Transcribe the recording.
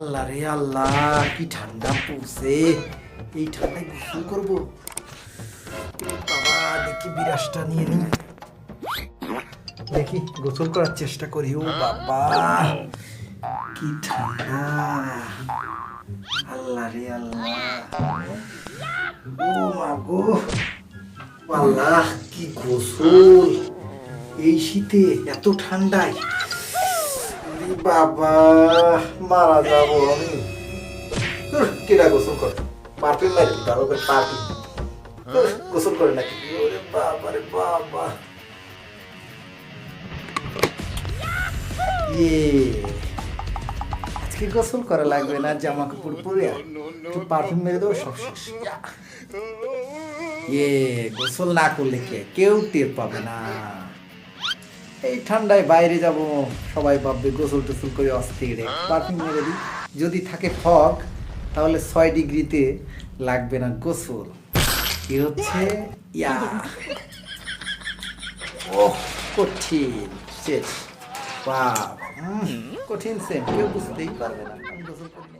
আল্লাহ রে আল্লাহ, কি ঠান্ডা পড়ছে। এই ঠান্ডায় গোসল করব? বাবা, দেখি বিরাসটা নিয়ে নিই দেখি, গোসল করার চেষ্টা করি। ও বাবা, কি ঠান্ডা। আল্লাহ রে আল্লাহ। ও মা গো। আল্লাহ, কি গোসল। এই শীতে এত ঠান্ডায় বাবা মারা যাব আমি। ধুর, গোসল কর। পারফিউম মারি ভালো করে পারফিউম গোসল করে নাকি? বাবা রে বাবা। ইয়ে। আজকে গোসল করা লাগবে না জামা কাপড় পরে একটু পারফিউম মেরে দেবো সব শেষ। ইয়ে গোসল না করলে কে? কেউ টের পাবে না। এই ঠান্ডায় বাইরে যাব সবাই ভাববে গোসল টোসল করে অস্থির পারফিউম মেরে দিই। যদি থাকে ফগ তাহলে ছয় ডিগ্রিতে লাগবে না গোসল। কি হচ্ছে ইয়া। ও কঠিন শেষ। উম, কঠিন সেম কেউ বুঝতেই পারবে না। আমি গোসল করি না।